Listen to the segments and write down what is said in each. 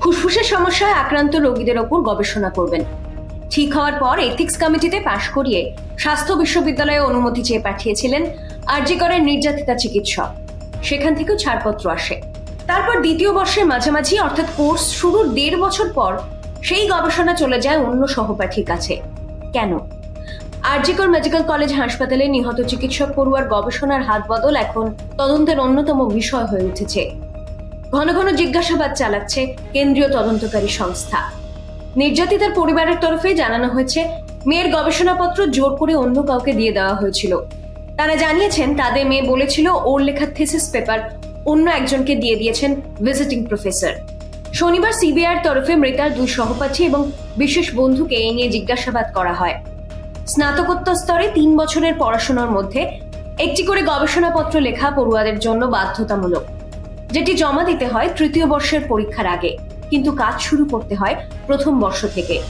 ফুসফুসের সমস্যায় আক্রান্ত রোগীদের ওপর গবেষণা করবেন। ঠিক হওয়ার পর এথিক্স কমিটিতে পাশ করিয়ে স্বাস্থ্য বিশ্ববিদ্যালয়ে অনুমতি চেয়ে পাঠিয়েছিলেন আরজিকরের নির্যাতিতা চিকিৎসক। সেখান থেকেও ছাড়পত্র আসে। তারপর দ্বিতীয় বর্ষের মাঝামাঝি, অর্থাৎ কোর্স শুরুর দেড় বছর পর সেই গবেষণা চলে যায় অন্য সহপাঠীর কাছে। কেন? আরজিকর মেডিকেল কলেজ হাসপাতালে নিহত চিকিৎসক পড়ুয়ার গবেষণার হাত বদল এখন তদন্তের অন্যতম বিষয় হয়ে উঠেছে। ঘন ঘন জিজ্ঞাসাবাদ চালাচ্ছে কেন্দ্রীয় তদন্তকারী সংস্থা। নির্যাতিতার পরিবারের তরফে জানানো হয়েছে, মেয়ের গবেষণাপত্র জোর করে অন্য কাউকে দিয়ে দেওয়া হয়েছিল। তারা জানিয়েছেন, তাদের মেয়ে বলেছিল, ওর লেখা থিসিস পেপার অন্য একজনকে দিয়ে দিয়েছেন ভিজিটিং প্রফেসর। শনিবার সিবিআইয়ের তরফে মৃতার দুই সহপাঠী এবং বিশেষ বন্ধুকে এই নিয়ে জিজ্ঞাসাবাদ করা হয়। স্নাতকোত্তর স্তরে তিন বছরের পড়াশোনার মধ্যে একটি করে গবেষণাপত্র লেখা পড়ুয়াদের জন্য বাধ্যতামূলক। যেটি জমা দিতে হয় তৃতীয় বর্ষের পরীক্ষার আগে। কিন্তু কাজ শুরু করতে হয় প্রথম বর্ষ থেকে।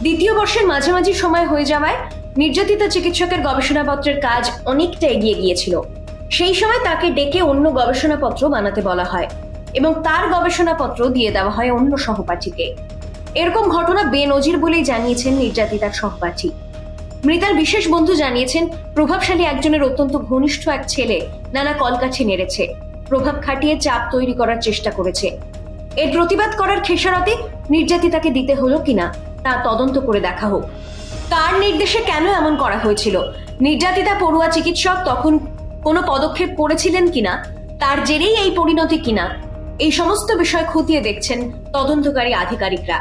দ্বিতীয় বর্ষের মাঝামাঝি সময় হয়ে যাওয়ায় নির্যাতিতা চিকিৎসকের গবেষণাপত্রের কাজ অনেকটা এগিয়ে গিয়েছিল। সেই সময় তাকে ডেকে অন্য গবেষণাপত্র বানাতে বলা হয় এবং তার গবেষণাপত্র দিয়ে দেওয়া হয় অন্য সহপাঠীকে। এরকম ঘটনা বেনজির বলেই জানিয়েছেন নির্যাতিতার সহপাঠী। মৃতার বিশেষ বন্ধু জানিয়েছেন, প্রভাবশালী একজনের অত্যন্ত ঘনিষ্ঠ এক ছেলে নানা কলকাঠি নেড়েছে। প্রভাব খাটিয়ে চাপ তৈরি করার চেষ্টা করেছে। এর প্রতিবাদ করার খেসারতে নির্যাতিতাকে দিতে হলো কিনা, তা তদন্ত করে দেখা হোক। কার নির্দেশে কেন এমন করা হয়েছিল? নির্যাতিতা পড়ুয়া চিকিৎসক তখন কোনো পদক্ষেপ করেছিলেন কিনা? তার জেরেই এই পরিণতি কিনা? এই সমস্ত বিষয় খতিয়ে দেখছেন তদন্তকারী আধিকারিকরা।